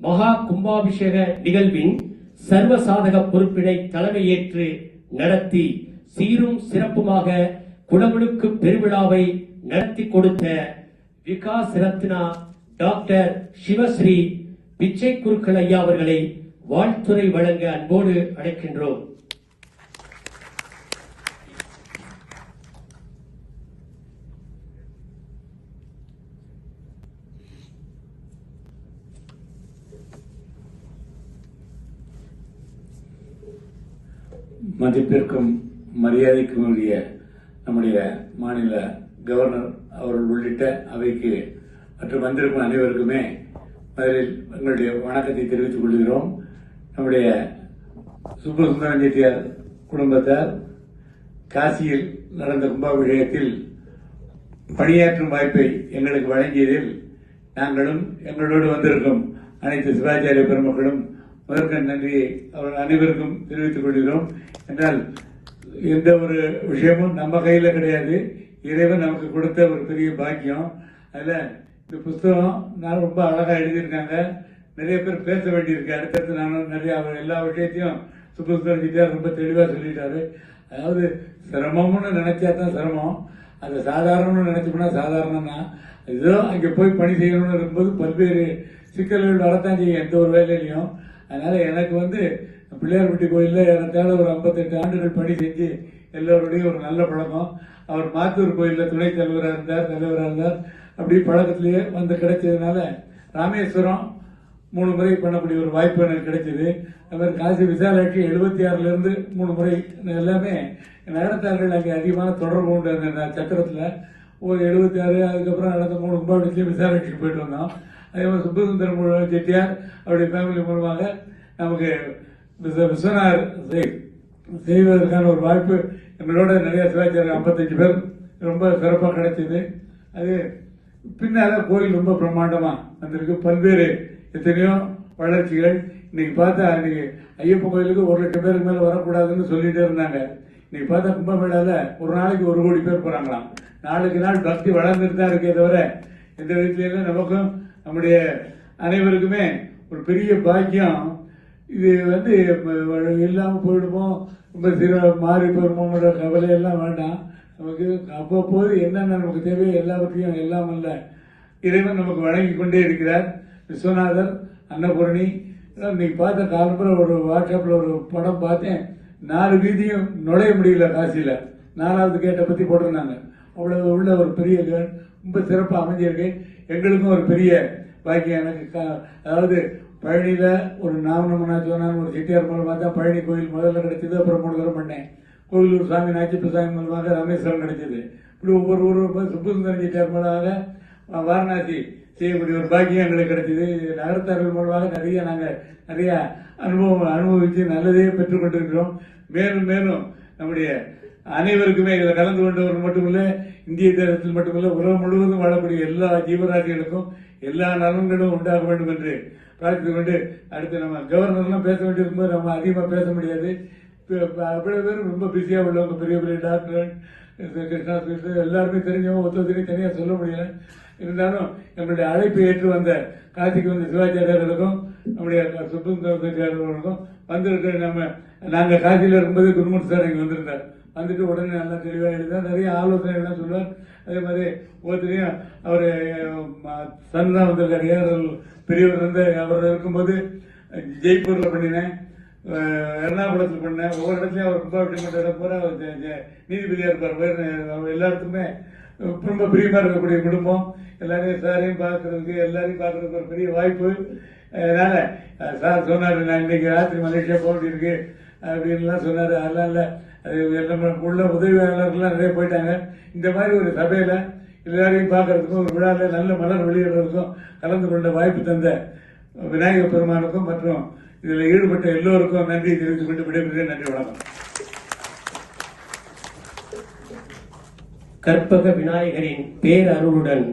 மகா கும்பாபிஷேக நிகழ்வின் சர்வசாதக பொறுப்பினை தலைமையேற்று நடத்தி சீரும் சிறப்புமாக குடமுழுக்கு பெருவிழாவை நடத்தி கொடுத்த விகாஸ் ரத்னா டாக்டர் சிவஸ்ரீ பிச்சை குருக்கள் ஐயா அவர்களை வாழ்த்துறை வழங்க அன்போடு அழைக்கின்றோம். மதிப்பிற்கும் மரியாதைக்கும் உரிய நம்முடைய மாநில கவர்னர் அவர்கள் உள்ளிட்ட அவைக்கு மற்றும் வந்திருக்கும் அனைவருக்குமே முதலில் எங்களுடைய வணக்கத்தை தெரிவித்துக் கொள்கிறோம். நம்முடைய சுப்பசுந்தரம் செட்டியார் குடும்பத்தார் காசியில் நடந்த கும்பாபிஷேகத்தில் பணியாற்றும் வாய்ப்பை எங்களுக்கு வழங்கியதில் நாங்களும் எங்களோடு வந்திருக்கும் அனைத்து சிவாச்சாரிய பெருமக்களும் முதற்கண் நன்றியை அவர் அனைவருக்கும் தெரிவித்துக் கொள்கிறோம். என்றால் எந்த ஒரு விஷயமும் நம்ம கையில் கிடையாது. இறைவன் நமக்கு கொடுத்த ஒரு பெரிய பாக்கியம். அதில் இந்த புஸ்தகம் நான் ரொம்ப அழகாக எழுதியிருக்காங்க. நிறைய பேர் பேச வேண்டியிருக்கு. அடுத்தடுத்து நானும் நிறைய அவர் எல்லா விஷயத்தையும் சுப்புசுந்தரம் ரொம்ப தெளிவாக சொல்லிட்டாரு. அதாவது சிரமம்னு நினைச்சா தான் சிரமம். அது சாதாரணம்னு நினைச்சோம்னா சாதாரணம் தான் ஏதோ அங்கே போய் பணி செய்யணும்னு இருக்கும்போது பல்வேறு சிக்கல்கள் வரத்தான் செய்யும். எந்த ஒரு வேலையிலையும். அதனால் எனக்கு வந்து பிள்ளையார்பட்டி கோயிலில் ஏறத்தாழ ஒரு ஐம்பத்தெட்டு ஆண்டுகள் பணி செஞ்சு எல்லோருடையும் ஒரு நல்ல பழக்கம். அவர் மாத்தூர் கோயிலில் துணைத் தலைவராக இருந்தார் தலைவராக இருந்தார். அப்படி பழக்கத்திலேயே வந்து கிடைச்சதுனால ராமேஸ்வரம் மூணு முறை பண்ணக்கூடிய ஒரு வாய்ப்பு எனக்கு கிடைச்சிது. அது மாதிரி காசி விசாலாட்சி எழுபத்தி ஆறுலேருந்து மூணு முறை எல்லாமே நடத்தார்கள். அங்கே அதிகமான தொடர்பு உண்டு அந்த ந- ஒரு எழுபத்தி ஆறு அதுக்கப்புறம் நடந்த மூணு கும்பா வச்சு விசாரணைக்கு போயிட்டு வந்தோம். அதே மாதிரி சுப்பசுந்தரம் முருகன் செட்டியார் அவருடைய ஃபேமிலி மூலமாக நமக்கு விஸ்வ- விஸ்வநாதர் செய்- செய்வதற்கான ஒரு வாய்ப்பு எங்களோட நிறைய சிவாச்சாரியர் ஐம்பத்தஞ்சு பேர். ரொம்ப சிறப்பாக கிடைச்சிது. அது பின்னால் கோயில் ரொம்ப பிரம்மாண்டமாக வந்திருக்கு. பல்வேறு எத்தனையோ வளர்ச்சிகள். இன்னைக்கு பார்த்தா இன்னைக்கு ஐயப்பன் கோயிலுக்கு ஒரு லட்சம் பேருக்கு மேலே வரக்கூடாதுன்னு சொல்லிட்டே இருந்தாங்க. இன்னைக்கு பார்த்தா கும்பமேளாவில் ஒரு நாளைக்கு ஒரு கோடி பேர் போகிறாங்களாம் நாளுக்கு நாள் பக்தி வளர்ந்துட்டு தான் இருக்கே தவிர எந்த விதத்திலும் நமக்கும் நம்முடைய அனைவருக்குமே ஒரு பெரிய பாக்கியம். இது வந்து இல்லாமல் போயிடுமோ? ரொம்ப சிற மாறி போயிடுமோங்கிற கவலை எல்லாம் வேண்டாம். நமக்கு அவ்வப்போது என்னென்ன நமக்கு தேவையோ எல்லாவற்றையும் எல்லாம் அல்ல. இறைவன் நமக்கு வழங்கி கொண்டே இருக்கிறார். விஸ்வநாதர் அன்னபூரணி இதெல்லாம் இன்னைக்கு பார்த்த காலம்புற ஒரு வாட்ஸ்அப்பில் ஒரு படம் பார்த்தேன். நாலு வீதியும் நுழைய முடியல காசியில். நாலாவது கேட்டை பற்றி போட்டிருந்தாங்க. அவ்வளவு உள்ள ஒரு பெரிய ரொம்ப சிறப்பாக அமைஞ்சிருக்கு. எங்களுக்கும் ஒரு பெரிய பாக்கியம். எனக்கு அதாவது பழனியில் ஒரு நாமனமனா சோனான்னு ஒரு செட்டியார் மூலம் பார்த்தா பழனி கோயில் முதல்ல கிடைச்சது அப்புறம் மூணு தூரம் பண்ணேன். கோயிலூர் சாமி நாச்சிப்பு சாமி மூலமாக ராமேஸ்வரம் கிடைச்சது. இப்படி ஒவ்வொரு ஊரும் போய் சுப்புசுந்தரம் செட்டியார் மூலமாக வாரணாசி செய்யக்கூடிய ஒரு பாக்கியம் எங்களுக்கு கிடைச்சிது. நகரத்தார்கள் மூலமாக நிறைய நாங்கள் நிறைய அனுபவம் அனுபவித்து நல்லதே பெற்றுக்கொண்டிருக்கிறோம் மேலும் மேலும் நம்முடைய அனைவருக்குமே இதில் கலந்து கொண்டவர் மட்டுமில்ல இந்திய தேசத்தில் மட்டுமில்ல உலகம் முழுவதும் வாழக்கூடிய எல்லா ஜீவராசிகளுக்கும் எல்லா நலன்களும் உண்டாக வேண்டும் என்று பிரார்த்தித்துக் கொண்டு அடுத்து நம்ம கவர்னர்லாம் பேச வேண்டியிருக்கும்போது நம்ம அதிகமாக பேச முடியாது. அவ்வளோ பேரும் ரொம்ப பிஸியாக உள்ளவங்க பெரிய பெரிய டாக்டர் கிருஷ்ணா எல்லாருமே தெரிஞ்சவங்க ஒருத்தரையும் தனியாக சொல்ல முடியல. இருந்தாலும் நம்மளுடைய அழைப்பை ஏற்று வந்த காசிக்கு வந்த சிவாச்சாரியர்களுக்கும் நம்முடைய சுப்பிரமணியர்களுக்கும் வந்திருக்கிற நம்ம நாங்கள் காசியில் இருக்கும்போது குருமூர்த்தி சார் இங்கே வந்திருந்தார். வந்துட்டு உடனே நல்லா தெளிவாக எழுதார் நிறைய ஆலோசனைகள்லாம் சொல்லுவார். அதே மாதிரி ஒவ்வொருத்தரையும் அவர் சன் தான் வந்திருக்காரு. பெரியவர் வந்து அவர் இருக்கும்போது ஜெய்ப்பூரில் பண்ணினேன். எர்ணாகுளத்தில் பண்ணேன் ஒவ்வொரு இடத்துலையும் அவர் கும்பாபிஷேகம் இடம் பூரா அவர் நீதிபதியாக இருப்பார். வேறு அவர் எல்லாத்துக்குமே ரொம்ப பிரியமாக இருக்கக்கூடிய குடும்பம். எல்லாரையும் சாரையும் பார்க்குறதுக்கு எல்லாரையும் பார்க்குறதுக்கு ஒரு பெரிய வாய்ப்பு. அதனால் சார் சொன்னார் நான் இன்னைக்கு ராத்திரி மலேசியா போட்டு இருக்கு அப்படின்லாம் சொன்னார். அதெல்லாம் இல்லை. அது எல்லாம் உள்ள உதவியாளர்கள்லாம் நிறைய போயிட்டாங்க. இந்த மாதிரி ஒரு சபையில் எல்லாரையும் பார்க்கறதுக்கும் ஒரு விழாவில் நல்ல மலர் வெளியிடுறதுக்கும் கலந்து கொண்ட வாய்ப்பு தந்த விநாயகர் பெருமானுக்கும் மற்றும் இதில் ஈடுபட்ட எல்லோருக்கும் நன்றி தெரிவித்துக் கொண்டு விடைபெறுகிறேன். நன்றி வணக்கம். கற்பக விநாயகரின் பேரருளுடன்